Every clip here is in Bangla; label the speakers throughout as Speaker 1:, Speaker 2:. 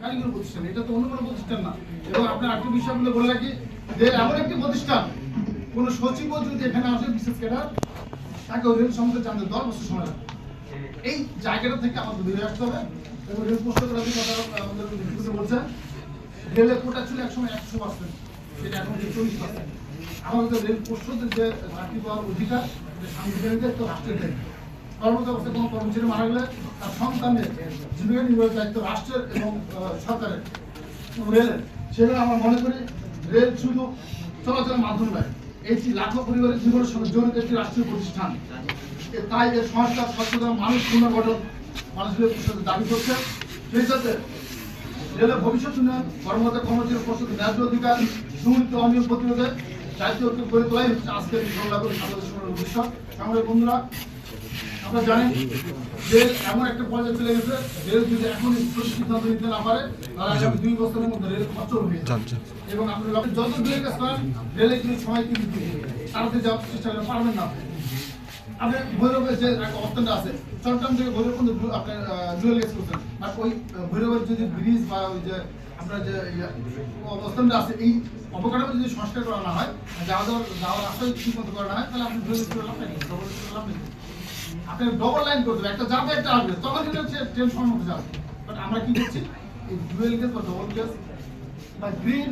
Speaker 1: প্রতিষ্ঠান, এটা তো অন্য কোনো প্রতিষ্ঠান না। এবং আপনার আরেকটি বিষয় বলে রাখি যে এমন একটি প্রতিষ্ঠান, কোন সচিবও যদি এখানে আসে, বিশেষ ক্যাডার তাকে রেল সম্বন্ধে জানতে দশ বছর সময় লাগবে এই জায়গাটা থেকে আমাদের বেরিয়ে আসতে হবে এবং রেল করার কথা আমাদের বলছে। রেলের কোটা ছিল একসময় একশো পার্সেন্ট সেটা এখন চল্লিশ পার্সেন্ট আমাদের রেল পোস্টদের যে চাকরি পাওয়ার অধিকার সাংবিধানিক তো রাষ্ট্রের দায়িত্ব। কর্মরত অবস্থায় কোনো কর্মচারী মারা গেলে তার সন্তানের জীবিকা নির্বাহের দায়িত্ব রাষ্ট্রের এবং সরকারের। রেলের। সেখানে আমরা মনে করি রেল শুধু চলাচলের মাধ্যম নয়, এটি লাখো পরিবারের জীবনের সঙ্গে জড়িত একটি রাষ্ট্রীয় প্রতিষ্ঠান। তাই এর সংস্কার সচেতন মানুষ পুনর্গঠন মানুষের প্রতিষ্ঠানের দাবি করছে। সেই সাথে রেলের ভবিষ্যৎ উন্নয়ন কর্মরত কর্মচারী প্রস্তুত ন্যায্য অধিকার দুর্নীতি অনিয়ম প্রতিরোধে দায়িত্ব গড়ে তোলাই হচ্ছে আজকের সংলাপের সভার উদ্দেশ্য। সংগ্রামী বন্ধুরা আপনারা জানেন যে এমন একটা পর্যায়ে চলে গেছে রেল যদি এখন সিদ্ধান্ত নিতে না পারে তাহলে আগামী দুই বছরের মধ্যে রেল অচল হয়ে যাবে। এবং আপনারা যত দূরের কাজ করেন রেলে কিন্তু সময় কিন্তু তাড়াতাড়ি যাওয়ার চেষ্টা করে পারবেন না আপনি। আপনার ভৈরবের যে একটা অবস্থানটা আছে চট্টগ্রাম থেকে ভৈরব পর্যন্ত আপনার জুয়েল গেস করছেন। আর ওই ভৈরবের যদি ব্রিজ বা ওই যে আপনার যে অবস্থানটা আছে এই অবকাঠামো যদি সংস্কার করা না হয় যাওয়া যাওয়ার যাওয়ার রাস্তা ঠিক মতো করা না হয় তাহলে আপনি জুয়েল গেস করে লাভ নেই। আপনি ডবল লাইন একটা যাবে, একটা আসবে। তখন কিন্তু সময় যাবে। বাট আমরা কি করছি? এই ডুয়েল বা ডবল বা গ্রিন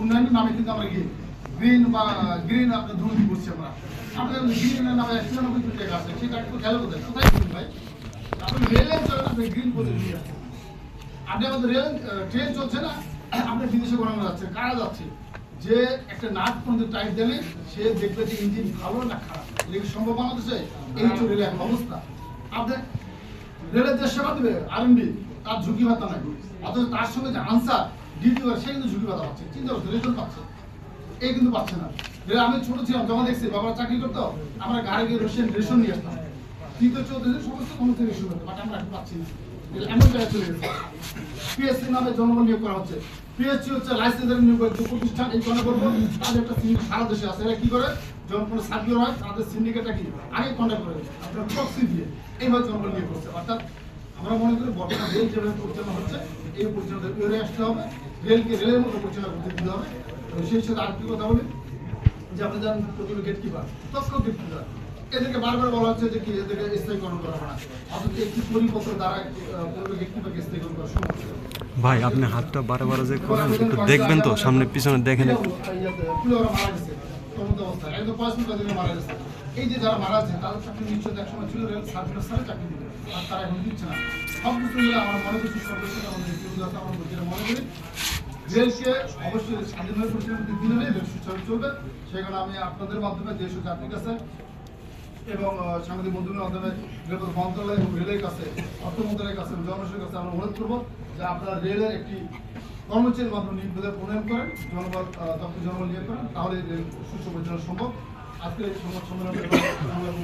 Speaker 1: উন্নয়নের নামে কিন্তু আমরা গিয়ে গ্রিন বা গ্রিন দুর্নীতি করছি আমরা। নামে টাকা আছে খেয়াল করতে কোথায় গ্রিন ভাই? আপনি রেলের আপনি গ্রিন করে আসছেন আপনি আমাদের রেল ট্রেন চলছে না, আপনি বিদেশে বানানো যাচ্ছে, কারা যাচ্ছে? যে একটা নাট পর্যন্ত টাইট দিলে সে দেখবে যে ইঞ্জিন ভালো না খারাপ। এটা সম্ভব বাংলাদেশে এই তো রেলের অবস্থা। আপনি রেলের যে সেবা দেবে আরএমবি তার ঝুঁকি ভাতা নাই। অথচ তার সঙ্গে যে আনসার ডিউটি সে কিন্তু ঝুঁকি ভাতা পাচ্ছে। চিন্তা করছে রেশন পাচ্ছে। এই কিন্তু পাচ্ছে না। রেল আমি ছোট ছিলাম যখন দেখছি বাবা চাকরি করতো, আমরা গাড়ি গিয়ে রেশন রেশন নিয়ে আসতাম। তৃতীয়, চৌদ্দ সমস্ত কর্মচারী রেশন হতো বাট আমরা এখন পাচ্ছি না। এমন জায়গায় চলে গেছে। পিএসসি নামে জনগণ নিয়োগ করা হচ্ছে। পিএসসি হচ্ছে লাইসেন্সের প্রতিষ্ঠান, এই কনে করব একটা সিন্ডিকেট সারা দেশে আছে। এরা কি করে? যখন কোনো হয় তাদের সিন্ডিকেটটা কি? আগে কন্ট্যাক্ট করে আপনার প্রক্সি দিয়ে এইভাবে করছে। অর্থাৎ আমরা মনে করি বর্তমান রেল যেভাবে পরিচালনা হচ্ছে, এই পরিচালনা আসতে হবে। রেলকে রেলের মতো পরিচালনা করতে দিতে হবে। এবং সেই সাথে আরেকটি কথা বলি, যে আপনি যান প্রথমে গেট কিপার তৎক্ষ গেট এদেরকে বারবার বলা হচ্ছে যে কি এদেরকে স্থায়ীকরণ করা হবে না। অথচ একটি পরিপত্র দ্বারা গেট স্থায়ীকরণ করা সম্ভব।
Speaker 2: ভাই, আপনি হাতটা বারে বারে যে করেন, একটু দেখবেন তো, সামনে, পিছনে দেখেন একটু।
Speaker 1: এই যে যারা মারা চাকরি নিশ্চয় এক সময় ছিল চাকরি আর তারা এখন দিচ্ছে না আমার মনে যাত্রা মনে করি অবশ্যই চলবে আমি আপনাদের মাধ্যমে দেশ ও কাছে এবং সাংবাদিক বন্ধুদের মাধ্যমে রেল মন্ত্রণালয় এবং রেলের কাছে, অর্থ মন্ত্রণালয়ের কাছে জনসাধারণের কাছে আমরা অনুরোধ করব যে আপনারা রেলের একটি কর্মচারীর মাধ্যমে নিয়োগ প্রণয়ন করেন জনবল দক্ষ জনবল নিয়োগ করেন, তাহলে রেল সুস্থ পরিচালনা সম্ভব। আজকের এই সংবাদ সম্মেলনে এবং